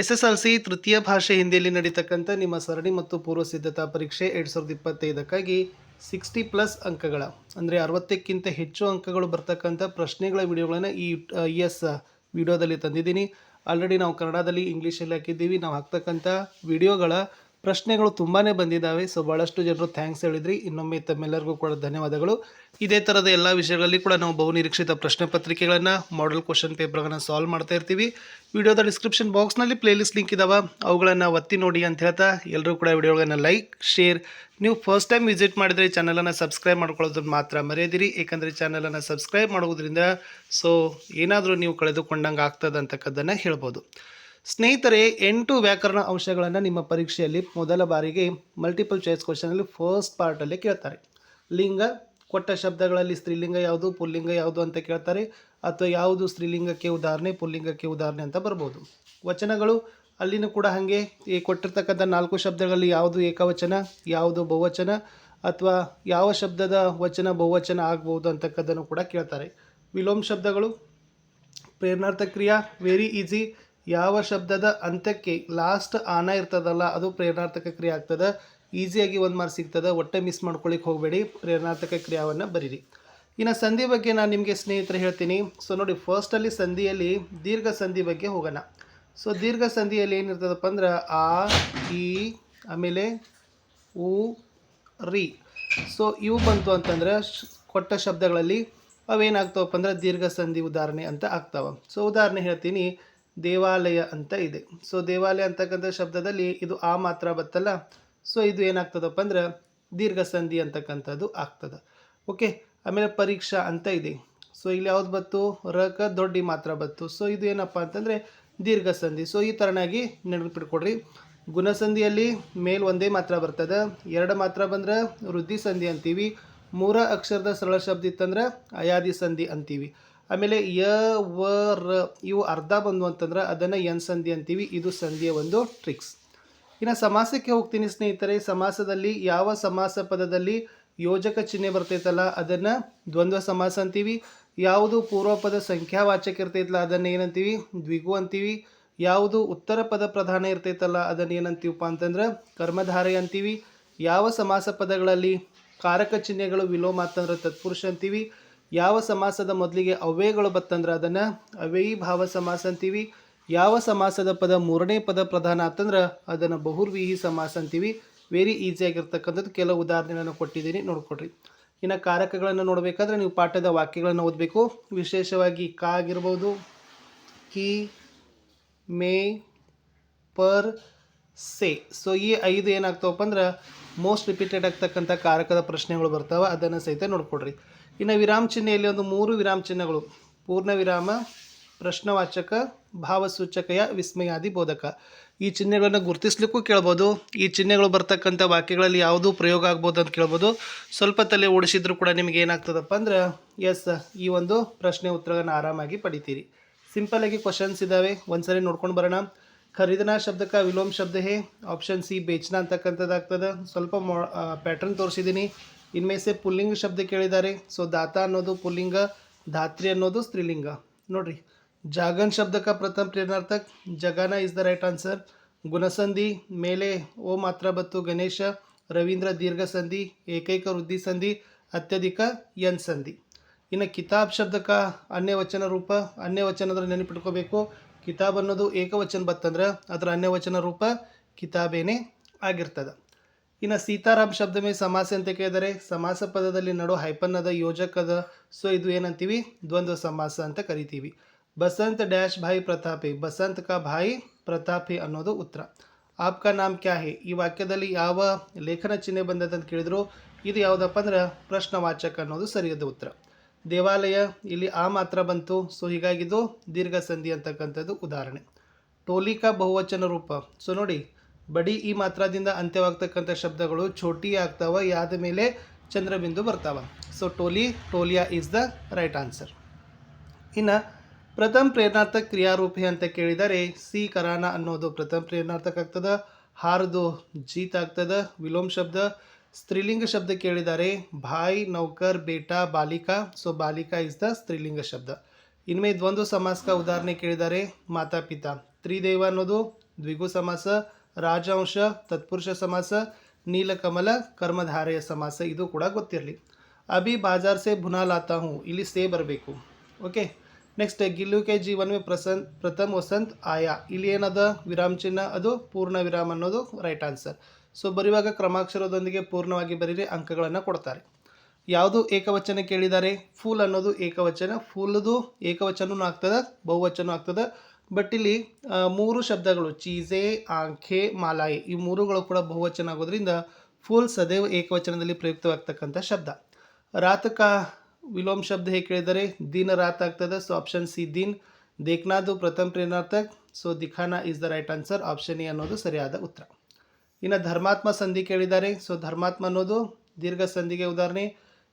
S S L C ತೃತೀಯ ಭಾಷೆ ಹಿಂದಿಯಲ್ಲಿ ನಡೀತಕ್ಕಂಥ ನಿಮ್ಮ ಸರಣಿ ಮತ್ತು ಪೂರ್ವ ಸಿದ್ಧತಾ ಪರೀಕ್ಷೆ ಎರಡು ಸಾವಿರದ ಇಪ್ಪತ್ತೈದಕ್ಕಾಗಿ ಸಿಕ್ಸ್ಟಿ ಪ್ಲಸ್ ಅಂಕಗಳ, ಅಂದರೆ ಅರವತ್ತಕ್ಕಿಂತ ಹೆಚ್ಚು ಅಂಕಗಳು ಬರ್ತಕ್ಕಂಥ ಪ್ರಶ್ನೆಗಳ ವಿಡಿಯೋಗಳನ್ನು ಈ ಇ ಎಸ್ ವಿಡಿಯೋದಲ್ಲಿ ತಂದಿದ್ದೀನಿ. ಆಲ್ರೆಡಿ ನಾವು ಕನ್ನಡದಲ್ಲಿ ಇಂಗ್ಲೀಷಲ್ಲಿ ಹಾಕಿದ್ದೀವಿ. ನಾವು ಹಾಕ್ತಕ್ಕಂಥ ವಿಡಿಯೋಗಳ ಪ್ರಶ್ನೆಗಳು ತುಂಬಾ ಬಂದಿದ್ದಾವೆ ಸೊ ಭಾಳಷ್ಟು ಜನರು ಥ್ಯಾಂಕ್ಸ್ ಹೇಳಿದ್ರಿ. ಇನ್ನೊಮ್ಮೆ ತಮ್ಮೆಲ್ಲರಿಗೂ ಕೂಡ ಧನ್ಯವಾದಗಳು. ಇದೇ ಥರದ ಎಲ್ಲ ವಿಷಯಗಳಲ್ಲಿ ಕೂಡ ನಾವು ಬಹುನಿರೀಕ್ಷಿತ ಪ್ರಶ್ನೆ ಪತ್ರಿಕೆಗಳನ್ನು ಮಾಡೆಲ್ ಕ್ವಶನ್ ಪೇಪರ್ಗಳನ್ನು ಸಾಲ್ವ್ ಮಾಡ್ತಾ ಇರ್ತೀವಿ. ವಿಡಿಯೋದ ಡಿಸ್ಕ್ರಿಪ್ಷನ್ ಬಾಕ್ಸ್ನಲ್ಲಿ ಪ್ಲೇಲಿಸ್ಟ್ ಲಿಂಕ್ ಇದಾವೆ, ಅವುಗಳನ್ನು ಒತ್ತಿ ನೋಡಿ ಅಂತ ಹೇಳ್ತಾ ಎಲ್ಲರೂ ಕೂಡ ವಿಡಿಯೋಗಳನ್ನು ಲೈಕ್ ಶೇರ್ ನೀವು ಫಸ್ಟ್ ಟೈಮ್ ವಿಸಿಟ್ ಮಾಡಿದರೆ ಚಾನಲನ್ನು ಸಬ್ಸ್ಕ್ರೈಬ್ ಮಾಡ್ಕೊಳ್ಳೋದನ್ನು ಮಾತ್ರ ಮರೆಯದಿರಿ, ಏಕೆಂದರೆ ಚಾನಲನ್ನು ಸಬ್ಸ್ಕ್ರೈಬ್ ಮಾಡುವುದರಿಂದ ಸೊ ಏನಾದರೂ ನೀವು ಕಳೆದುಕೊಂಡಂಗೆ ಆಗ್ತದೆ ಅಂತಕ್ಕದ್ದನ್ನು ಹೇಳ್ಬೋದು. ಸ್ನೇಹಿತರೆ, ಎಂಟು ವ್ಯಾಕರಣ ಅಂಶಗಳನ್ನು ನಿಮ್ಮ ಪರೀಕ್ಷೆಯಲ್ಲಿ ಮೊದಲ ಬಾರಿಗೆ ಮಲ್ಟಿಪಲ್ ಚಾಯ್ಸ್ ಕ್ವಶನಲ್ಲಿ ಫಸ್ಟ್ ಪಾರ್ಟಲ್ಲಿ ಕೇಳ್ತಾರೆ. ಲಿಂಗ, ಕೊಟ್ಟ ಶಬ್ದಗಳಲ್ಲಿ ಸ್ತ್ರೀಲಿಂಗ ಯಾವುದು, ಪುಲ್ಲಿಂಗ ಯಾವುದು ಅಂತ ಕೇಳ್ತಾರೆ. ಅಥವಾ ಯಾವುದು ಸ್ತ್ರೀಲಿಂಗಕ್ಕೆ ಉದಾಹರಣೆ, ಪುಲ್ಲಿಂಗಕ್ಕೆ ಉದಾಹರಣೆ ಅಂತ ಬರ್ಬೋದು. ವಚನಗಳು, ಅಲ್ಲಿನೂ ಕೂಡ ಹಾಗೆ, ಈ ಕೊಟ್ಟಿರ್ತಕ್ಕಂಥ ನಾಲ್ಕು ಶಬ್ದಗಳಲ್ಲಿ ಯಾವುದು ಏಕವಚನ, ಯಾವುದು ಬಹುವಚನ, ಅಥವಾ ಯಾವ ಶಬ್ದದ ವಚನ ಬಹುವಚನ ಆಗ್ಬೋದು ಅಂತಕ್ಕದ್ದನ್ನು ಕೂಡ ಕೇಳ್ತಾರೆ. ವಿಲೋಮ್ ಶಬ್ದಗಳು, ಪ್ರೇರಣಾರ್ಥ ಕ್ರಿಯಾ ವೆರಿ ಈಸಿ ಯಾವ ಶಬ್ದದ ಅಂತ್ಯಕ್ಕೆ ಲಾಸ್ಟ್ ಆನ ಇರ್ತದಲ್ಲ, ಅದು ಪ್ರೇರಣಾರ್ಥಕ ಕ್ರಿಯೆ ಆಗ್ತದೆ. ಈಸಿಯಾಗಿ ಒಂದು ಮಾರ್ಕ್ ಸಿಗ್ತದೆ. ಒಟ್ಟೆ ಮಿಸ್ ಮಾಡ್ಕೊಳ್ಳಿಕ್ಕೆ ಹೋಗಬೇಡಿ. ಪ್ರೇರಣಾರ್ಥಕ ಕ್ರಿಯಾವನ್ನು ಬರೀರಿ. ಇನ್ನು ಸಂಧಿ ಬಗ್ಗೆ ನಾನು ನಿಮಗೆ ಸ್ನೇಹಿತರೆ ಹೇಳ್ತೀನಿ. ಸೊ ನೋಡಿ ಫಸ್ಟಲ್ಲಿ ಸಂಧಿಯಲ್ಲಿ ದೀರ್ಘ ಸಂಧಿ ಬಗ್ಗೆ ಹೋಗೋಣ. ಸೊ ದೀರ್ಘ ಸಂಧಿಯಲ್ಲಿ ಏನಿರ್ತದಪ್ಪ ಅಂದ್ರೆ ಆ ಇ ಆಮೇಲೆ ಉ, ರಿ. ಸೊ ಇವು ಬಂತು ಅಂತಂದ್ರೆ ಕೊಟ್ಟ ಶಬ್ದಗಳಲ್ಲಿ ಅವೇನಾಗ್ತಾವಪ್ಪ ಅಂದ್ರೆ ದೀರ್ಘ ಸಂಧಿ ಉದಾಹರಣೆ ಅಂತ ಆಗ್ತಾವ. ಸೊ ಉದಾಹರಣೆ ಹೇಳ್ತೀನಿ. ದೇವಾಲಯ ಅಂತ ಇದೆ. ಸೊ ದೇವಾಲಯ ಅಂತಕ್ಕಂಥ ಶಬ್ದದಲ್ಲಿ ಇದು ಆ ಮಾತ್ರ ಬತ್ತಲ್ಲ. ಸೊ ಇದು ಏನಾಗ್ತದಪ್ಪ ಅಂದ್ರೆ ದೀರ್ಘ ಸಂಧಿ ಅಂತಕ್ಕಂಥದ್ದು ಆಗ್ತದೆ. ಓಕೆ ಆಮೇಲೆ ಪರೀಕ್ಷಾ ಅಂತ ಇದೆ. ಸೊ ಇಲ್ಲಿ ಯಾವ್ದು ಬತ್ತು? ರಕ ದೊಡ್ಡಿ ಮಾತ್ರ ಬತ್ತು. ಸೊ ಇದು ಏನಪ್ಪ ಅಂತಂದರೆ ದೀರ್ಘ ಸಂಧಿ ಸೊ ಈ ತರನಾಗಿ ನೆನಪಿಟ್ಕೊಡ್ರಿ ಗುಣಸಂಧಿಯಲ್ಲಿ ಮೇಲ್ ಒಂದೇ ಮಾತ್ರ ಬರ್ತದೆ. ಎರಡು ಮಾತ್ರ ಬಂದ್ರೆ ವೃದ್ಧಿ ಸಂಧಿ ಅಂತೀವಿ. ಮೂರ ಅಕ್ಷರದ ಸರಳ ಶಬ್ದ ಇತ್ತಂದ್ರೆ ಅಯಾದಿ ಸಂಧಿ ಅಂತೀವಿ. ಆಮೇಲೆ ಯ, ವ, ರ, ಇವು ಅರ್ಧ ಬಂದು ಅಂತಂದ್ರೆ ಅದನ್ನು ಎನ್ ಸಂಧಿ ಅಂತೀವಿ. ಇದು ಸಂಧಿಯ ಒಂದು ಟ್ರಿಕ್ಸ್ ಇನ್ನು ಸಮಾಸಕ್ಕೆ ಹೋಗ್ತೀನಿ ಸ್ನೇಹಿತರೆ, ಸಮಾಸದಲ್ಲಿ ಯಾವ ಸಮಾಸ ಪದದಲ್ಲಿ ಯೋಜಕ ಚಿಹ್ನೆ ಬರ್ತೈತಲ್ಲ, ಅದನ್ನು ದ್ವಂದ್ವ ಸಮಾಸ ಅಂತೀವಿ. ಯಾವುದು ಪೂರ್ವಪದ ಸಂಖ್ಯಾವಾಚಕ ಇರ್ತೈತಲ್ಲ, ಅದನ್ನು ಏನಂತೀವಿ? ದ್ವಿಗು ಅಂತೀವಿ. ಯಾವುದು ಉತ್ತರ ಪದ ಪ್ರಧಾನ ಇರ್ತೈತಲ್ಲ, ಅದನ್ನು ಏನಂತೀವಪ್ಪ ಅಂತಂದ್ರೆ ಕರ್ಮಧಾರೆ ಅಂತೀವಿ. ಯಾವ ಸಮಾಸ ಪದಗಳಲ್ಲಿ ಕಾರಕ ಚಿಹ್ನೆಗಳು ವಿಲೋಮ ಅಂತಂದ್ರೆ ತತ್ಪುರುಷ ಅಂತೀವಿ. ಯಾವ ಸಮಾಸದ ಮೊದಲಿಗೆ ಅವ್ಯಯಗಳು ಬತ್ತಂದ್ರೆ ಅದನ್ನು ಅವ್ಯಯಿ ಭಾವ ಸಮಾಸ ಅಂತೀವಿ. ಯಾವ ಸಮಾಸದ ಪದ ಮೂರನೇ ಪದ ಪ್ರಧಾನ ಆತಂದ್ರೆ ಅದನ್ನು ಬಹುರ್ವಿಹಿ ಸಮಾಸ ಅಂತೀವಿ. ವೆರಿ ಈಸಿಯಾಗಿರ್ತಕ್ಕಂಥದ್ದು ಕೆಲವು ಉದಾಹರಣೆಗಳನ್ನು ಕೊಟ್ಟಿದ್ದೀನಿ. ನೋಡ್ಕೊಡ್ರಿ ಇನ್ನು ಕಾರಕಗಳನ್ನು ನೋಡಬೇಕಾದ್ರೆ ನೀವು ಪಾಠದ ವಾಕ್ಯಗಳನ್ನು ಓದಬೇಕು. ವಿಶೇಷವಾಗಿ ಕ ಆಗಿರ್ಬೋದು ಕಿ ಮೇ, ಪರ್, ಸೆ. ಸೊ ಈ ಐದು ಏನಾಗ್ತಾವಪ್ಪ ಅಂದ್ರೆ ಮೋಸ್ಟ್ ರಿಪೀಟೆಡ್ ಆಗ್ತಕ್ಕಂಥ ಕಾರಕದ ಪ್ರಶ್ನೆಗಳು ಬರ್ತಾವೆ. ಅದನ್ನು ಸಹಿತ ನೋಡ್ಕೊಡ್ರಿ ಇನ್ನು ವಿರಾಮ ಚಿಹ್ನೆಯಲ್ಲಿ ಒಂದು ಮೂರು ವಿರಾಮ ಚಿಹ್ನೆಗಳು. ಪೂರ್ಣ ವಿರಾಮ ಪ್ರಶ್ನವಾಚಕ, ಭಾವಸೂಚಕಯ, ವಿಸ್ಮಯಾದಿ ಬೋಧಕ. ಈ ಚಿಹ್ನೆಗಳನ್ನು ಗುರುತಿಸ್ಲಿಕ್ಕೂ ಕೇಳ್ಬೋದು. ಈ ಚಿಹ್ನೆಗಳು ಬರ್ತಕ್ಕಂಥ ವಾಕ್ಯಗಳಲ್ಲಿ ಯಾವುದು ಪ್ರಯೋಗ ಆಗ್ಬೋದು ಅಂತ ಕೇಳ್ಬೋದು. ಸ್ವಲ್ಪ ತಲೆ ಓಡಿಸಿದ್ರು ಕೂಡ ನಿಮಗೆ ಏನಾಗ್ತದಪ್ಪ ಅಂದ್ರೆ ಎಸ್ ಈ ಒಂದು ಪ್ರಶ್ನೆ ಉತ್ತರಗಳನ್ನು ಆರಾಮಾಗಿ ಪಡಿತೀರಿ. ಸಿಂಪಲ್ ಆಗಿ ಕ್ವಶನ್ಸ್ ಇದ್ದಾವೆ. ಒಂದ್ಸರಿ ನೋಡ್ಕೊಂಡು ಬರೋಣ. ಖರೀದನಾ ಶಬ್ದಕ್ಕೆ ವಿಲೋಮ್ ಶಬ್ದ ಹೇ ಆಪ್ಷನ್ ಸಿ ಬೇಚನ ಅಂತಕ್ಕಂಥದ್ದಾಗ್ತದೆ. ಸ್ವಲ್ಪ ಮೊ ಪ್ಯಾಟ್ರನ್ ತೋರಿಸಿದ್ದೀನಿ ಇನ್ಮೇಸೆ ಪುಲ್ಲಿಂಗ ಶಬ್ದ ಕೇಳಿದ್ದಾರೆ ಸೊ ದಾತ ಅನ್ನೋದು ಪುಲ್ಲಿಂಗ, ಧಾತ್ರಿ ಅನ್ನೋದು ಸ್ತ್ರೀಲಿಂಗ. ನೋಡ್ರಿ, ಜಾಗನ್ ಶಬ್ದಕ ಪ್ರಥಮ ಪ್ರೇರಣಾರ್ಥಕ್ ಜಗಾನ ಇಸ್ ದ ರೈಟ್ ಆನ್ಸರ್ ಗುಣಸಂಧಿ, ಮೇಲೆ ಓ ಮಾತ್ರ ಬತ್ತು ಗಣೇಶ, ರವೀಂದ್ರ ದೀರ್ಘ ಸಂಧಿ, ಏಕೈಕ ವೃದ್ಧಿ ಸಂಧಿ, ಅತ್ಯಧಿಕ ಎನ್ ಸಂಧಿ. ಇನ್ನು ಕಿತಾಬ್ ಶಬ್ದಕ ಅನ್ಯವಚನ ರೂಪ ಅನ್ಯವಚನದ ನೆನಪಿಟ್ಕೋಬೇಕು. ಕಿತಾಬ್ ಅನ್ನೋದು ಏಕವಚನ ಬತ್ತಂದ್ರೆ, ಅದರ ಅನ್ಯವಚನ ರೂಪ ಕಿತಾಬೇನೇ ಆಗಿರ್ತದೆ. ಇನ್ನು ಸೀತಾರಾಮ್ ಶಬ್ದ ಮೇಲೆ ಸಮಾಸ ಅಂತ ಕೇಳಿದರೆ ಸಮಾಸ ಪದದಲ್ಲಿ ನಡು ಹೈಪನ್ನದ ಯೋಜಕದ, ಸೊ ಇದು ಏನಂತೀವಿ? ದ್ವಂದ್ವ ಸಮಾಸ ಅಂತ ಕರಿತೀವಿ. ಬಸಂತ್ ಡ್ಯಾಶ್ ಭಾಯಿ ಪ್ರತಾಪಿ, ಬಸಂತ್ ಕಾ ಭಾಯಿ ಪ್ರತಾಪಿ ಅನ್ನೋದು ಉತ್ತರ. ಆಪ್ಕಾ ನಾಮ್ ಕ್ಯಾ ಹೇ? ಈ ವಾಕ್ಯದಲ್ಲಿ ಯಾವ ಲೇಖನ ಚಿಹ್ನೆ ಬಂದದಂತ ಕೇಳಿದ್ರು, ಇದು ಯಾವುದಪ್ಪ ಅಂದ್ರೆ ಪ್ರಶ್ನವಾಚಕ ಅನ್ನೋದು ಸರಿಯಾದ ಉತ್ತರ. ದೇವಾಲಯ, ಇಲ್ಲಿ ಆ ಮಾತ್ರ ಬಂತು, ಸೊ ಹೀಗಾಗಿದ್ದು ದೀರ್ಘ ಸಂಧಿ ಅಂತಕ್ಕಂಥದ್ದು ಉದಾಹರಣೆ. ಟೋಲಿಕಾ ಬಹುವಚನ ರೂಪ. ಸೊ ನೋಡಿ ಬಡಿ ಈ ಮಾತ್ರದಿಂದ ಅಂತ್ಯವಾಗ್ತಕ್ಕಂಥ ಶಬ್ದಗಳು ಛೋಟಿ ಆಗ್ತಾವ, ಯಾದ ಮೇಲೆ ಚಂದ್ರಬಿಂದು ಬರ್ತಾವ. ಸೊ ಟೋಲಿ, ಟೋಲಿಯಾ ಈಸ್ ದ ರೈಟ್ ಆನ್ಸರ್ ಇನ್ನು, ಪ್ರಥಮ ಪ್ರೇರಣಾರ್ಥಕ ಕ್ರಿಯಾರೂಪಿ ಅಂತ ಕೇಳಿದರೆ, ಸಿ ಕರಾನ ಅನ್ನೋದು ಪ್ರಥಮ ಪ್ರೇರಣಾರ್ಥಕ ಆಗ್ತದ, ಹಾರದು ಜೀತ್ ಆಗ್ತದ, ವಿಲೋಮ ಶಬ್ದ, ಸ್ತ್ರೀಲಿಂಗ ಶಬ್ದ ಕೇಳಿದರೆ, ಭಾಯ್, ನೌಕರ್, ಬೇಟಾ, ಬಾಲಿಕಾ ಸೊ ಬಾಲಿಕಾ ಇಸ್ ದ ಸ್ತ್ರೀಲಿಂಗ ಶಬ್ದ. ಇನ್ಮೇ ದ್ವಂದ್ವ ಸಮಾಸಕ ಉದಾಹರಣೆ ಕೇಳಿದರೆ, ಮಾತಾ, ಪಿತಾ. ತ್ರಿದೇವ ಅನ್ನೋದು ದ್ವಿಗು ಸಮಾಸ ರಾಜವಂಶ, ತತ್ಪುರುಷ ಸಮಾಸ, ನೀಲಕಮಲ, ಕರ್ಮಧಾರೆಯ ಸಮಾಸ, ಇದು ಕೂಡ ಗೊತ್ತಿರಲಿ. ಅಭಿ ಬಾಜಾರ್ ಸೇ ಬುನಾಲಾತಾ ಹೂ, ಇಲ್ಲಿ ಸೇ ಬರಬೇಕು. ಓಕೆ, ನೆಕ್ಸ್ಟ್ ಗಿಲ್ಲು ಕೆ ಜೀವನ್ ಮೇ ಪ್ರಸನ್, ಪ್ರಥಮ್ ವಸಂತ್ ಆಯಾ. ಇಲ್ಲಿ ಏನದ? ವಿರಾಮ ಚಿಹ್ನ ಅದು ಪೂರ್ಣ ವಿರಾಮ ಅನ್ನೋದು ರೈಟ್ ಆನ್ಸರ್ ಸೊ ಬರೆಯುವಾಗ ಕ್ರಮಾಕ್ಷರದೊಂದಿಗೆ ಪೂರ್ಣವಾಗಿ ಬರೀರಿ, ಅಂಕಗಳನ್ನು ಕೊಡ್ತಾರೆ. ಯಾವುದು ಏಕವಚನ ಕೇಳಿದ್ದಾರೆ ಫೂಲ್ ಅನ್ನೋದು ಏಕವಚನ, ಫೂಲ್ದು ಏಕವಚನೂ ಆಗ್ತದೆ ಬಹುವಚನೂ ಆಗ್ತದೆ ಬಟ್ ಇಲ್ಲಿ ಮೂರು ಶಬ್ದಗಳು, ಚೀಸೆ, ಆಂಖೆ, ಮಾಲಾಯಿ, ಈ ಮೂರುಗಳು ಕೂಡ ಬಹುವಚನ ಆಗೋದ್ರಿಂದ ಫುಲ್ ಸದೈವ ಏಕವಚನದಲ್ಲಿ ಪ್ರಯುಕ್ತವಾಗ್ತಕ್ಕಂಥ ಶಬ್ದ. ರಾತಕ ವಿಲೋಮ ಶಬ್ದ ಹೇಗೆ ಕೇಳಿದರೆ, ದಿನ ರಾತ್ ಆಗ್ತದೆ ಸೊ ಆಪ್ಷನ್ ಸಿ ದಿನ್. ದೇಖ್ನಾದು ಪ್ರಥಮ ಪ್ರೇರಣಾರ್ಥಕ್ so ದಿಖಾನಾ is the right answer option A ಅನ್ನೋದು ಸರಿಯಾದ ಉತ್ತರ. ಇನ್ನು ಧರ್ಮಾತ್ಮ ಸಂಧಿ ಕೇಳಿದ್ದಾರೆ ಸೊ ಧರ್ಮಾತ್ಮ ಅನ್ನೋದು ದೀರ್ಘ ಸಂಧಿಗೆ ಉದಾಹರಣೆ.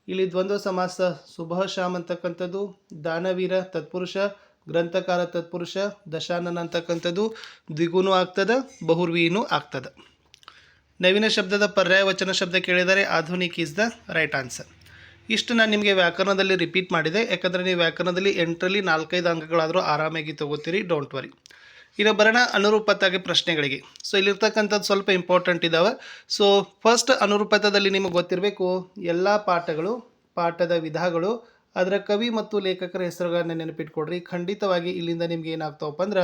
ಇಲ್ಲಿ ದ್ವಂದ್ವ ಸಮಾಸ ಸುಬಹ ಶಾಮ್ ಅಂತಕ್ಕಂಥದ್ದು, ದಾನವೀರ, ತತ್ಪುರುಷ ಗ್ರಂಥಕಾರ ತತ್ಪುರುಷ, ದಶಾನನ ಅಂತಕ್ಕಂಥದ್ದು ದ್ವಿಗುನೂ ಆಗ್ತದೆ, ಬಹುರ್ವಿನೂ ಆಗ್ತದೆ. ನವೀನ ಶಬ್ದದ ಪರ್ಯಾಯ ವಚನ ಶಬ್ದ ಕೇಳಿದರೆ ಆಧುನಿಕ್ ಈಸ್ ದ ರೈಟ್ ಆನ್ಸರ್ ಇಷ್ಟು ನಾನು ನಿಮಗೆ ವ್ಯಾಕರಣದಲ್ಲಿ ರಿಪೀಟ್ ಮಾಡಿದೆ. ಯಾಕಂದರೆ ನೀವು ವ್ಯಾಕರಣದಲ್ಲಿ ಎಂಟರಲ್ಲಿ ನಾಲ್ಕೈದು ಅಂಕಗಳಾದರೂ ಆರಾಮಾಗಿ ತಗೋತೀರಿ ಡೋಂಟ್ ವರಿ ಇನ್ನು ಬರೋಣ ಅನುರೂಪತಾಗಿ ಪ್ರಶ್ನೆಗಳಿಗೆ. ಸೊ ಇಲ್ಲಿರ್ತಕ್ಕಂಥದ್ದು ಸ್ವಲ್ಪ ಇಂಪಾರ್ಟೆಂಟ್ ಇದ್ದಾವೆ ಸೊ ಫಸ್ಟ್ ಅನುರೂಪತದಲ್ಲಿ ನಿಮಗೆ ಗೊತ್ತಿರಬೇಕು, ಎಲ್ಲ ಪಾಠಗಳು, ಪಾಠದ ವಿಧಗಳು ಅದರ ಕವಿ ಮತ್ತು ಲೇಖಕರ ಹೆಸರುಗಳನ್ನ ನೆನಪಿಟ್ಕೊಡ್ರಿ ಖಂಡಿತವಾಗಿ ಇಲ್ಲಿಂದ ನಿಮ್ಗೆ ಏನಾಗ್ತಾವಪ್ಪ ಅಂದ್ರೆ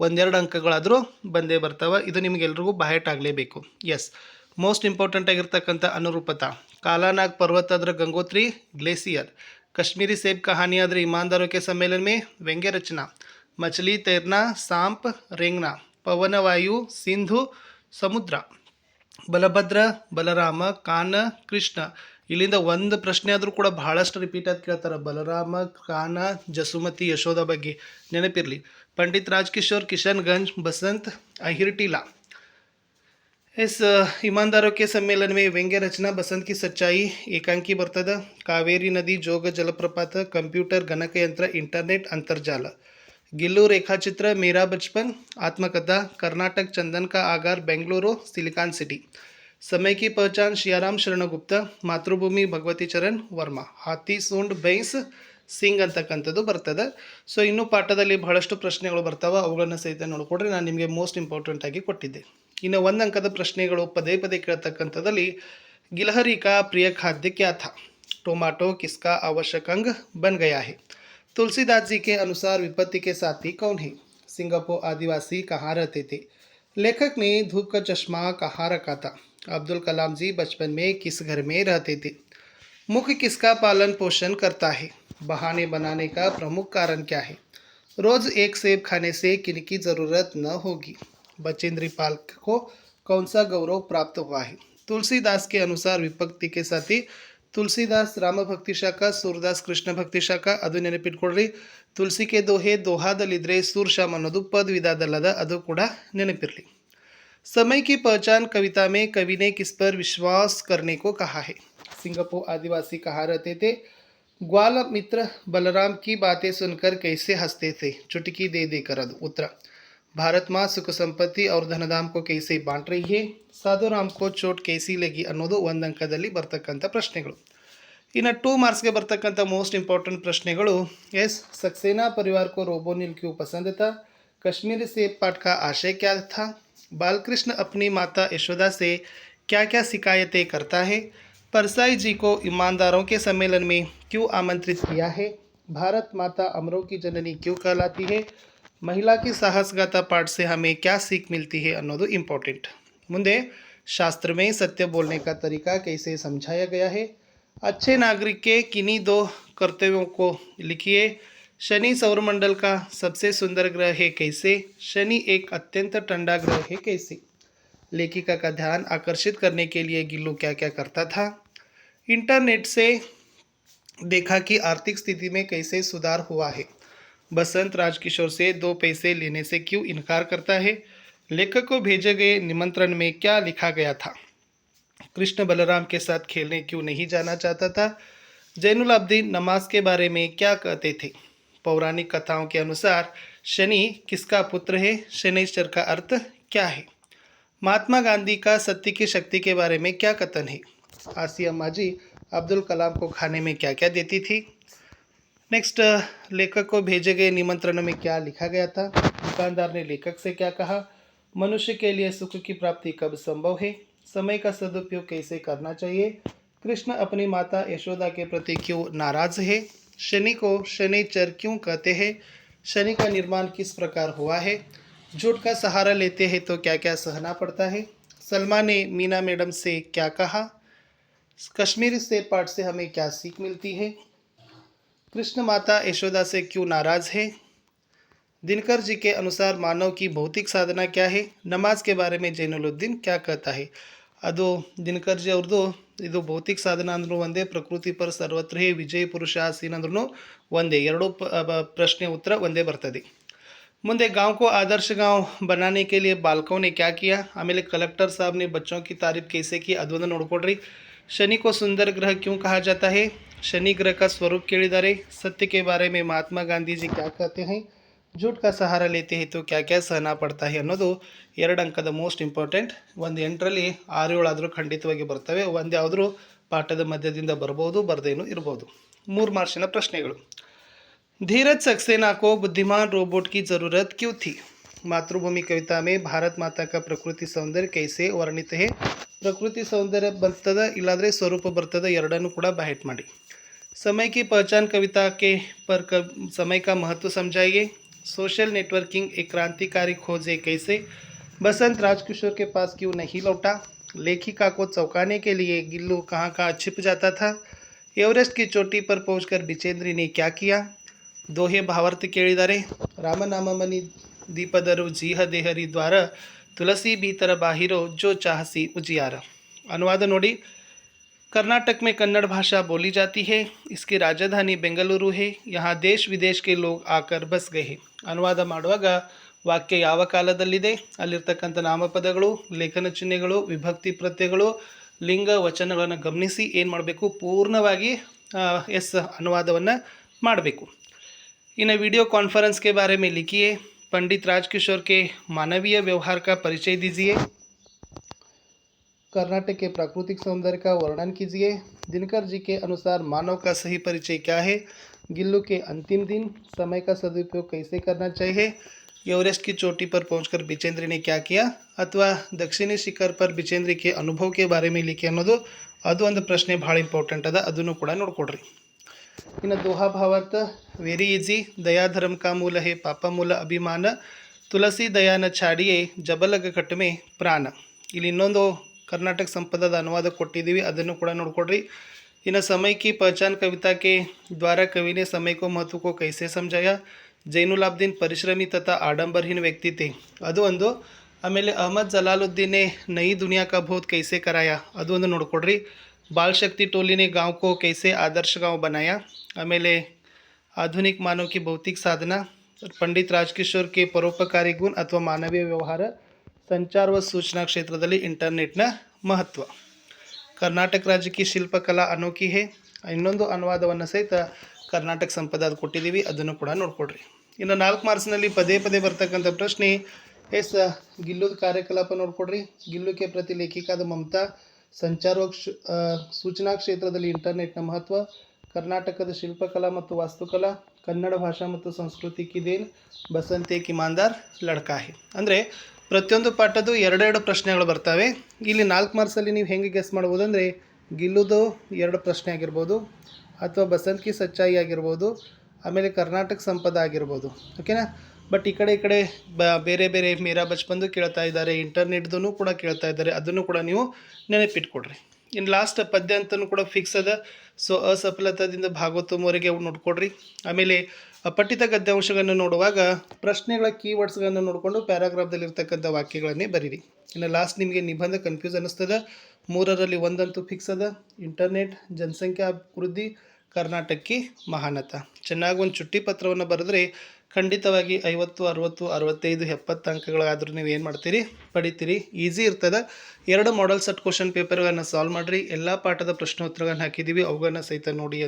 ಒಂದೆರಡು ಅಂಕಗಳಾದರೂ ಬಂದೇ ಬರ್ತಾವೆ ಇದು ನಿಮಗೆಲ್ರಿಗೂ ಬಾಯಟ್ ಆಗಲೇಬೇಕು ಎಸ್ ಮೋಸ್ಟ್ ಇಂಪಾರ್ಟೆಂಟ್ ಆಗಿರ್ತಕ್ಕಂಥ ಅನುರೂಪತ ಕಾಲಾನಾಗ್ ಪರ್ವತ ಆದ್ರೆ ಗಂಗೋತ್ರಿ ಗ್ಲೇಸಿಯರ್ कश्मीरी सेब कहानी आदर ईमानदारों के सम्मेलन में व्यंग्य रचना मछली तैरना सांप रेंगना पवन वायु सिंधु ಸಮುದ್ರ ಬಲಭದ್ರ ಬಲರಾಮ ಕಾನ ಕೃಷ್ಣ ಇಲ್ಲಿಂದ ಒಂದು ಪ್ರಶ್ನೆ ಆದರೂ ಕೂಡ ಬಹಳಷ್ಟು ರಿಪೀಟ್ ಆಗಿ ಕೇಳ್ತಾರೆ. ಬಲರಾಮ, ಖಾನ, ಜಸುಮತಿ, ಯಶೋಧ ಬಗ್ಗೆ ನೆನಪಿರಲಿ. ಪಂಡಿತ್ ರಾಜ್ಕಿಶೋರ್, ಕಿಶನ್ ಗಂಜ್, ಬಸಂತ್, ಅಹಿರ್ಟೀಲಾ. ಎಸ್ ಇಮಾನ್ದಾರೋಕೆ ಸಮ್ಮೇಳನವೇ ವ್ಯಂಗ್ಯ ರಚನಾ, ಬಸಂತ್ ಕಿ ಸಚ್ಚಾಯಿ, ಏಕಾಂಕಿ ಬರ್ತದ, ಕಾವೇರಿ ನದಿ, ಜೋಗ ಜಲಪ್ರಪಾತ, ಕಂಪ್ಯೂಟರ್ ಗಣಕಯಂತ್ರ ಇಂಟರ್ನೆಟ್, ಅಂತರ್ಜಾಲ. ಗಿಲ್ಲು ರೇಖಾಚಿತ್ರ, ಮೇರಾ ಬಚ್ಪನ್, ಆತ್ಮಕಥಾ, ಕರ್ನಾಟಕ ಚಂದನ್ ಕಾ ಆಗಾರ್, ಬೆಂಗಳೂರು, ಸಿಲಿಕಾನ್ ಸಿಟಿ. समय की पहचान शियाराम ಮಾತೃಭೂಮಿ ಭಗವತಿ ಚರಣ್, ವರ್ಮಾ. ಹಾತಿ ಸೋಂಡ್ ಬೈನ್ಸ್ ಸಿಂಗ್ ಅಂತಕ್ಕಂಥದ್ದು ಬರ್ತದೆ. ಸೊ ಇನ್ನೂ ಪಾಠದಲ್ಲಿ ಬಹಳಷ್ಟು ಪ್ರಶ್ನೆಗಳು ಬರ್ತಾವೆ. ಅವುಗಳನ್ನು ಸಹಿತ ನೋಡಿಕೊಡ್ರೆ ನಾನು ನಿಮಗೆ ಮೋಸ್ಟ್ ಇಂಪಾರ್ಟೆಂಟ್ ಆಗಿ ಕೊಟ್ಟಿದ್ದೆ. ಇನ್ನು ಒಂದು ಅಂಕದ ಪ್ರಶ್ನೆಗಳು ಪದೇ ಪದೇ ಕೇಳ್ತಕ್ಕಂಥದ್ದಲ್ಲಿ ಗಿಲಹರಿಕಾ ಪ್ರಿಯ ಖಾದ್ಯ ಕ್ಯಾಥ? ಟೊಮಾಟೊ, ಕಿಸ್ಕಾ आवश्यक अंग बन गया है तुलसीदास जी के अनुसार विपत्ति के साथी कौन है सिंगापुर आदिवासी कहाँ रहते थे लेखक चश्मा रखा था अब्दुल कलाम जी बचपन में किस घर में रहते थे मुख्य किसका पालन पोषण करता है बहाने बनाने का प्रमुख कारण क्या है रोज़ एक सेब खाने से किनकी ज़रूरत न होगी बचेंद्री पाल को कौन सा गौरव प्राप्त हुआ है तुलसीदास के अनुसार विपत्ति के साथी ತುಳಸಿದಾಸ್ ರಾಮ ಭಕ್ತಿ ಶಾಖ ಸೂರ್ದಾಸ್ ಕೃಷ್ಣ ಭಕ್ತಿ ಶಾಖ ಅದು ನೆನಪಿಟ್ಕೊಳ್ರಿ ತುಳಸಿಕೆ ದೋಹೆ ದೋಹಾದಲ್ಲಿದ್ದರೆ ಸೂರ್ಶಾಮ್ ಅನ್ನೋದು ಪದ ವಿಧಾದಲ್ಲದ ಅದು ಕೂಡ ನೆನಪಿರಲಿ समय की पहचान कविता में कवि ने किस पर विश्वास करने को कहा है सिंगापुर आदिवासी कहाँ रहते थे ग्वाल मित्र बलराम की बातें सुनकर कैसे हंसते थे चुटकी दे देकर ಅದು ಉತ್ತರ भारत माँ सुख संपत्ति और धनधाम को कैसे बांट रही है ಸಾಧು ರಾಮ್ ಕೋ ಚೋಟ್ ಕೇಸಿ ಲೆಗಿ ಅನ್ನೋದು ಒಂದು ಅಂಕದಲ್ಲಿ ಬರ್ತಕ್ಕಂಥ ಪ್ರಶ್ನೆಗಳು ಇನ್ನು ಟೂ ಮಾರ್ಕ್ಸ್ಗೆ ಬರ್ತಕ್ಕಂಥ ಮೋಸ್ಟ್ ಇಂಪಾರ್ಟೆಂಟ್ ಪ್ರಶ್ನೆಗಳು ಎಸ್ सक्सेना परिवार को रोबोनिल क्यों पसंद था कश्मीरी सेब पाठ का आशय क्या था बालकृष्ण अपनी माता यशोदा से क्या क्या शिकायतें करता है परसाई जी को ईमानदारों के सम्मेलन में क्यों आमंत्रित किया है भारत माता अमरों की जननी क्यों कहलाती है महिला की साहसगाथा पाठ से हमें क्या सीख मिलती है ಅನ್ನೋದು ಇಂಪಾರ್ಟೆಂಟ್ ಮುಂದೆ शास्त्र में सत्य बोलने का तरीका कैसे समझाया गया है अच्छे नागरिक के किन्हीं दो कर्तव्यों को लिखिए शनि सौरमंडल का सबसे सुंदर ग्रह है कैसे? शनि एक अत्यंत ठंडा ग्रह है कैसे? लेखिका का ध्यान आकर्षित करने के लिए गिल्लू क्या क्या करता था? इंटरनेट से देखा कि आर्थिक स्थिति में कैसे सुधार हुआ है। बसंत राजकिशोर से दो पैसे लेने से क्यों इनकार करता है? लेखक को भेजे गए निमंत्रण में क्या लिखा गया था? कृष्ण बलराम के साथ खेलने क्यों नहीं जाना चाहता था? जैनुल अब्दीन नमाज़ के बारे में क्या कहते थे? पौराणिक कथाओं के अनुसार, शनि किसका पुत्र है, शनिश्चर का अर्थ क्या है? महात्मा गांधी का सत्य की शक्ति के बारे में क्या कथन है? आसिया माजी अब्दुल कलाम को खाने में क्या क्या देती थी? नेक्स्ट लेखक को भेजे गए निमंत्रण में क्या लिखा गया था? दुकानदार ने लेखक से क्या कहा? मनुष्य के लिए सुख की प्राप्ति कब संभव है? समय का सदुपयोग कैसे करना चाहिए? कृष्ण अपनी माता यशोदा के प्रति क्यों नाराज़ है? शनि को शनिचर क्यों कहते हैं? शनि का निर्माण किस प्रकार हुआ है? झूठ का सहारा लेते हैं तो क्या क्या सहना पड़ता है? सलमा ने मीना मैडम से क्या कहा? कश्मीर से पाठ से हमें क्या सीख मिलती है? कृष्ण माता यशोदा से क्यों नाराज़ है? दिनकर जी के अनुसार मानव की भौतिक साधना क्या है? नमाज़ के बारे में जैनुलुद्दीन क्या कहता है? ಅದು ದಿನಕರ್ ಜಿ ಅವ್ರದ್ದು ಇದು ಭೌತಿಕ ಸಾಧನ ಅಂದ್ರೂ ಒಂದೇ ಪ್ರಕೃತಿ ಪರ ಸರ್ವತ್ರ ಹೇ ವಿಜಯ ಪುರುಷ ಆಸೀನ್ ಅಂದ್ರೂ ಒಂದೇ ಎರಡೂ ಪ- ಬ- ಪ್ರಶ್ನೆ ಉತ್ತರ ಒಂದೇ ಬರ್ತದೆ ಮುಂದೆ गांव को आदर्श गांव बनाने के लिए बालकों ने क्या किया ಆಮೇಲೆ कलेक्टर साहब ने बच्चों की तारीफ कैसे की ಅದೊಂದು ನೋಡ್ಕೊಡ್ರಿ शनि को सुंदर ग्रह क्यों कहा जाता है शनि ग्रह का स्वरूप ಕೇಳಿದ್ದಾರೆ सत्य के बारे में महात्मा गांधी जी क्या कहते हैं झूठ का सहारा लेते हैं तो क्या क्या सहना पड़ता है ಅನ್ನೋದು ಎರಡು ಅಂಕದ ಮೋಸ್ಟ್ ಇಂಪಾರ್ಟೆಂಟ್ ಒಂದು ಎಂಟರಲ್ಲಿ ಆರು ಏಳು ಆದರೂ ಖಂಡಿತವಾಗಿ ಬರ್ತವೆ ಒಂದು ಯಾವುದಾದ್ರೂ ಪಾಠದ ಮಧ್ಯದಿಂದ ಬರ್ಬೋದು ಬರ್ದೇನು ಇರ್ಬೋದು ಮೂರು ಮಾರ್ಷಿನ ಪ್ರಶ್ನೆಗಳು धीरज सक्सेना को बुद्धिमान रोबोट की ज़रूरत क्यों थी मातृभूमि कविता में भारत माता का प्रकृति सौंदर्य कैसे ವರ್ಣಿತ है ಪ್ರಕೃತಿ ಸೌಂದರ್ಯ ಬರ್ತದ ಇಲ್ಲಾಂದರೆ ಸ್ವರೂಪ ಬರ್ತದ ಎರಡನ್ನೂ ಕೂಡ ಬಹೆಟ್ ಮಾಡಿ समय की पहचान कविता के पर कब समय का महत्व समझाइए सोशल नेटवर्किंग एक क्रांतिकारी खोज है कैसे बसंत राजकिशोर के पास क्यों नहीं लौटा लेखिका को चौंकाने के लिए गिल्लू कहाँ कहाँ छिप जाता था एवरेस्ट की चोटी पर पहुंचकर बिचेंद्री ने क्या किया दोहे भावार्थ ಕೇಳಿದ್ದಾರೆ ರಾಮನಾಮಮನಿ ದೀಪದರು ಜೀಹ ದೇಹರಿ ದ್ವಾರ ತುಳಸಿ ಭೀತರ ಬಾಹಿರೋ ಜೋ ಚಾಹಸಿ ಉಜಿಯಾರ ಅನುವಾದ ನೋಡಿ कर्नाटक में कन्नड़ भाषा बोली जाती है इसकी राजधानी बेंगलुरु है यहाँ देश विदेश के लोग आकर बस गए हैं ಅನುವಾದ ಮಾಡುವಾಗ ವಾಕ್ಯ ಯಾವ ಕಾಲದಲ್ಲಿದೆ ಅಲ್ಲಿರ್ತಕ್ಕಂಥ ನಾಮಪದಗಳು ಲೇಖನ ಚಿಹ್ನೆಗಳು ವಿಭಕ್ತಿ ಪ್ರತ್ಯಯಗಳು ಲಿಂಗ ವಚನಗಳನ್ನು ಗಮನಿಸಿ ಏನು ಮಾಡಬೇಕು ಪೂರ್ಣವಾಗಿ ಆ, ಎಸ್ ಅನುವಾದವನ್ನು ಮಾಡಬೇಕು इन वीडियो कॉन्फ्रेंस के बारे में लिखिए पंडित राजकिशोर के मानवीय व्यवहार का परिचय दीजिए कर्नाटक के प्राकृतिक सौंदर्य का वर्णन कीजिए दिनकर जी के अनुसार मानव का सही परिचय क्या है गिल्लू के अंतिम दिन समय का सदुपयोग कैसे करना चाहिए एवरेस्ट की चोटी पर पहुंचकर बिचेंद्री ने क्या किया ಅಥವಾ ದಕ್ಷಿಣಿ ಶಿಖರ್ ಪರ್ ಬಿಚೇಂದ್ರಿ ಕೆ ಅನುಭವ ಕೆ ಬಾರೆ ಮೇಲೆ ಲಿಖಿ ಅನ್ನೋದು ಅದು ಒಂದು ಪ್ರಶ್ನೆ ಭಾಳ ಇಂಪಾರ್ಟೆಂಟ್ ಅದ ಅದನ್ನು ಕೂಡ ನೋಡ್ಕೊಡ್ರಿ ಇನ್ನು ದೋಹಾ ಭಾವಾರ್ಥ ವೆರಿ ಈಸಿ ದಯಾ ಧರ್ಮ ಕಾ ಮೂಲ ಹೇ ಪಾಪ ಮೂಲ ಅಭಿಮಾನ ತುಳಸಿ ದಯಾನ ಛಾಡಿಯೇ ಜಬಲಗ ಕಟ್ಟಮೆ ಪ್ರಾಣ ಇಲ್ಲಿ ಇನ್ನೊಂದು ಕರ್ನಾಟಕ ಸಂಪದದ ಅನುವಾದ ಕೊಟ್ಟಿದ್ದೀವಿ, ಅದನ್ನು ಕೂಡ ನೋಡ್ಕೊಡ್ರಿ. ಇನ್ನು ಸಮಯಕ್ಕೆ ಪಹಚಾನ್ ಕವಿತಾಕೆ ದ್ವಾರ ಕವಿನೇ ಸಮಯಕ್ಕೋ ಮಹತ್ವಕ್ಕೋ ಕೈಸೆ ಸಮಜಾಯ ಜೈನುಲಾಬ್ದೀನ್ ಪರಿಶ್ರಮಿ ತಥಾ ಆಡಂಬರ್ಹೀನ್ ವ್ಯಕ್ತಿತಿ. ಅದು ಒಂದು. ಆಮೇಲೆ ಅಹಮದ್ ಜಲಾಲುದ್ದೀನೇ ನೈ ದುನಿಯಾ ಕಾ ಕೈಸೆ ಕರಾಯ. ಅದು ಒಂದು ನೋಡ್ಕೊಡ್ರಿ. ಬಾಲ್ಶಕ್ತಿ ಟೋಲಿನೇ ಗಾಂವ್ಕೋ ಕೈಸೆ ಆದರ್ಶ ಗಾಂವ್ ಬನಾಯ. ಆಮೇಲೆ ಆಧುನಿಕ ಮಾನವಕಿ ಭೌತಿಕ ಸಾಧನ. ಪಂಡಿತ್ ರಾಜ್ಕಿಶೋರ್ ಕೆ ಪರೋಪಕಾರಿ ಗುಣ ಅಥವಾ ಮಾನವೀಯ ವ್ಯವಹಾರ. ಸಂಚಾರ ಸೂಚನಾ ಕ್ಷೇತ್ರದಲ್ಲಿ ಇಂಟರ್ನೆಟ್ನ ಮಹತ್ವ. ಕರ್ನಾಟಕ ರಾಜಕೀಯ ಶಿಲ್ಪಕಲಾ ಅನೋಖಿ ಹೇ. ಇನ್ನೊಂದು ಅನುವಾದವನ್ನು ಸಹಿತ ಕರ್ನಾಟಕ ಸಂಪದ ಅದು ಕೊಟ್ಟಿದ್ದೀವಿ, ಅದನ್ನು ಕೂಡ ನೋಡ್ಕೊಡ್ರಿ ಇನ್ನು ನಾಲ್ಕು ಮಾರ್ಸ್ನಲ್ಲಿ ಪದೇ ಪದೇ ಬರ್ತಕ್ಕಂಥ ಪ್ರಶ್ನೆ ಎಸ್ ಗಿಲ್ಲುದ ಕಾರ್ಯಕಲಾಪ ನೋಡ್ಕೊಡ್ರಿ ಗಿಲ್ಲುಕೆ ಪ್ರತಿ ಲೇಖಿಕಾದ ಮಮತಾ, ಸಂಚಾರ ಸೂಚನಾ ಕ್ಷೇತ್ರದಲ್ಲಿ ಇಂಟರ್ನೆಟ್ನ ಮಹತ್ವ, ಕರ್ನಾಟಕದ ಶಿಲ್ಪಕಲಾ ಮತ್ತು ವಾಸ್ತುಕಲಾ, ಕನ್ನಡ ಭಾಷಾ ಮತ್ತು ಸಂಸ್ಕೃತಿ ಕಿದೇನ್, ಬಸಂತೆ ಕಿಮಾಂದಾರ್ ಲಡ್ಕಾಹಿ ಅಂದರೆ ಪ್ರತಿಯೊಂದು ಪಾಠದ್ದು ಎರಡೆರಡು ಪ್ರಶ್ನೆಗಳು ಬರ್ತವೆ. ಇಲ್ಲಿ ನಾಲ್ಕು ಮಾರ್ಕ್ಸಲ್ಲಿ ನೀವು ಹೆಂಗೆ ಗೆಸ್ ಮಾಡ್ಬೋದು ಅಂದರೆ ಗಿಲ್ಲುದು ಎರಡು ಪ್ರಶ್ನೆ ಆಗಿರ್ಬೋದು, ಅಥವಾ ಬಸಂತ್ ಕಿ ಸಚ್ಚಾಯಿ ಆಗಿರ್ಬೋದು, ಆಮೇಲೆ ಕರ್ನಾಟಕ ಸಂಪದ ಆಗಿರ್ಬೋದು. ಓಕೆನಾ ಬಟ್ ಈ ಕಡೆ ಈ ಕಡೆ ಬ, ಬೇರೆ ಬೇರೆ ಮೇರಾ ಬಚ್ಪಂದು ಕೇಳ್ತಾ ಇದ್ದಾರೆ ಇಂಟರ್ನೆಟ್ದೂ ಕೂಡ ಕೇಳ್ತಾ ಇದ್ದಾರೆ, ಅದನ್ನು ಕೂಡ ನೀವು ನೆನಪಿಟ್ಕೊಡ್ರಿ ಇನ್ನು ಲಾಸ್ಟ್ ಪದ್ಯ ಅಂತಲೂ ಕೂಡ ಫಿಕ್ಸ್ ಅದ. ಸೊ ಅಸಫಲತದಿಂದ ಭಾಗವತಮವರೆಗೆ ನೋಡ್ಕೊಡ್ರಿ ಆಮೇಲೆ ಅಪಠಿತ ಗದ್ಯಾಂಶಗಳನ್ನು ನೋಡುವಾಗ ಪ್ರಶ್ನೆಗಳ ಕೀವರ್ಡ್ಸ್ಗಳನ್ನು ನೋಡಿಕೊಂಡು ಪ್ಯಾರಾಗ್ರಾಫ್ದಲ್ಲಿರ್ತಕ್ಕಂಥ ವಾಕ್ಯಗಳನ್ನೇ ಬರೀರಿ. ಇನ್ನು ಲಾಸ್ಟ್ ನಿಮಗೆ ನಿಬಂಧ ಕನ್ಫ್ಯೂಸ್ ಅನ್ನಿಸ್ತದ, ಮೂರರಲ್ಲಿ ಒಂದಂತೂ ಫಿಕ್ಸ್ ಅದ. ಇಂಟರ್ನೆಟ್ ಜನಸಂಖ್ಯಾ ಅಭಿವೃದ್ಧಿ, ಕರ್ನಾಟಕಕ್ಕೆ ಮಹಾನತ. ಚೆನ್ನಾಗಿ ಒಂದು ಚುಟ್ಟಿ ಪತ್ರವನ್ನು ಬರೆದ್ರೆ ಖಂಡಿತವಾಗಿ ಐವತ್ತು, ಅರುವತ್ತು, ಅರವತ್ತೈದು, ಎಪ್ಪತ್ತು ಅಂಕಗಳಾದರೂ ನೀವು ಏನು ಮಾಡ್ತೀರಿ? ಪಡಿತೀರಿ. ಈಸಿ ಇರ್ತದೆ. ಎರಡು ಮಾಡಲ್ ಸೆಟ್ ಕ್ವಶನ್ ಪೇಪರ್ಗಳನ್ನು ಸಾಲ್ವ್ ಮಾಡಿರಿ. ಎಲ್ಲ ಪಾಠದ ಪ್ರಶ್ನೋತ್ತರಗಳನ್ನು ಹಾಕಿದ್ದೀವಿ ಅವುಗಳನ್ನು ಸಹಿತ ನೋಡಿ